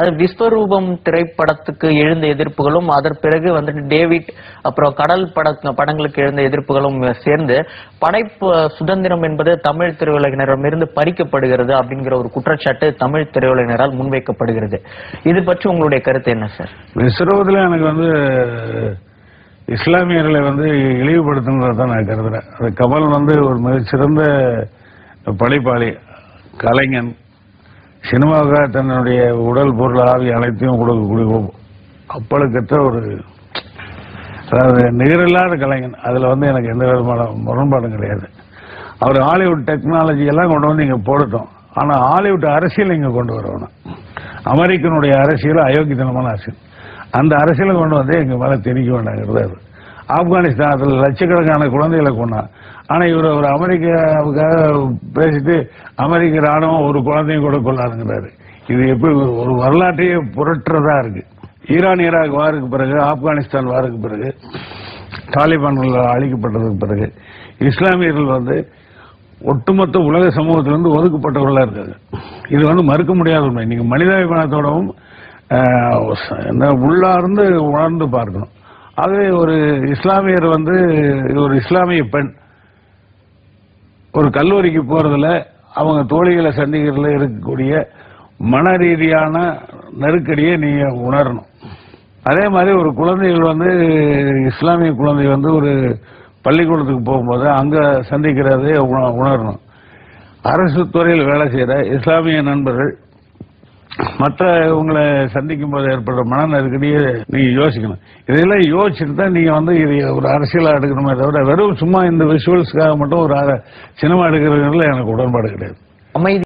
அது விஸ்வரூபம் திரைப்படத்துக்கு எழுந்த எதிர்ப்புகளும் அதன் பிறகு வந்துட்டு டேவிட் அப்புறம் கடல் பட படங்களுக்கு எழுந்த எதிர்ப்புகளும் சேர்ந்து படைப்பு சுதந்திரம் என்பது தமிழ் திரையுலகினரிடமிருந்து பறிக்கப்படுகிறது அப்படிங்கிற ஒரு குற்றச்சாட்டு தமிழ் திரையுலகினரால் முன்வைக்கப்படுகிறது. இது பற்றி உங்களுடைய கருத்து என்ன சார்? விஸ்வரூபத்தில் எனக்கு வந்து இஸ்லாமியர்களை வந்து இழிவுபடுத்துங்கிறத தான் நான் கருதுறேன். அது கமல் வந்து ஒரு மிகச்சிறந்த படைப்பாளி கலைஞன். சினிமாவுக்காக தன்னுடைய உடல் பொருள் ஆவி அனைத்தையும் கொடுக்கக்கூடிய அப்பளுக்கற்ற ஒரு அதாவது நிகரில்லாத கலைஞன். அதில் வந்து எனக்கு எந்த விதமான முரண்பாடும் கிடையாது. அவர் ஹாலிவுட் டெக்னாலஜி எல்லாம் கொண்டு வந்து இங்கே போடட்டும் ஆனால் ஹாலிவுட் அரசியல் இங்கே கொண்டு வரணும். அமெரிக்கனுடைய அரசியல் அயோக்கியத்தனமான அரசியல். அந்த அரசியலை கொண்டு வந்து எங்கள் மேலே திணிக்க வேண்டாங்கிறது அது. ஆப்கானிஸ்தானத்தில் லட்சக்கணக்கான குழந்தைகளை கொண்டான் ஆனால் இவர் ஒரு அமெரிக்காவுக்காக பேசிட்டு அமெரிக்க ராணுவம் ஒரு குழந்தையும் கூட கொள்ளாருங்கிறாரு இது எப்படி ஒரு- வரலாற்றையே புரட்டுறதா இருக்கு. ஈரான் ஈராக் வாருக்கு பிறகு ஆப்கானிஸ்தான் வாருக்கு பிறகு தாலிபான்கள் அழிக்கப்பட்டதுக்கு பிறகு இஸ்லாமியர்கள் வந்து ஒட்டுமொத்த உலக சமூகத்திலிருந்து ஒதுக்கப்பட்டவர்களாக இருக்காங்க. இது வந்து மறுக்க முடியாத உண்மை. நீங்கள் மனிதாபிமானத்தோடவும் இந்த உள்ளார்ந்து உணர்ந்து பார்க்கணும். ஆகவே ஒரு இஸ்லாமியர் வந்து ஒரு இஸ்லாமிய பெண். ஒரு கல்லூரிக்கு போறதுல அவங்க தோழிகளை சந்திக்கிறதுல இருக்கக்கூடிய மன ரீதியான நெருக்கடியை நீங்க உணரணும். அதே மாதிரி ஒரு குழந்தைகள் வந்து இஸ்லாமிய குழந்தை வந்து ஒரு பள்ளிக்கூடத்துக்கு போகும்போது அங்க சந்திக்கிறதே உண- உணரணும். அரசு துறையில் வேலை செய்யற இஸ்லாமிய நண்பர்கள் மற்ற உங்களை சந்திக்கும் போது ஏற்படுற மன நெருக்கடியே நீங்க யோசிக்கணும். இதெல்லாம் யோசிச்சுட்டு தான் நீங்க வந்து இது ஒரு அரசியலா எடுக்கணுமே தவிர வெறும் சும்மா இந்த விஷுவல்ஸ்க்காக மட்டும் ஒரு அர- சினிமா எடுக்கிறதுல எனக்கு உடன்பாடு கிடையாது. அமைதி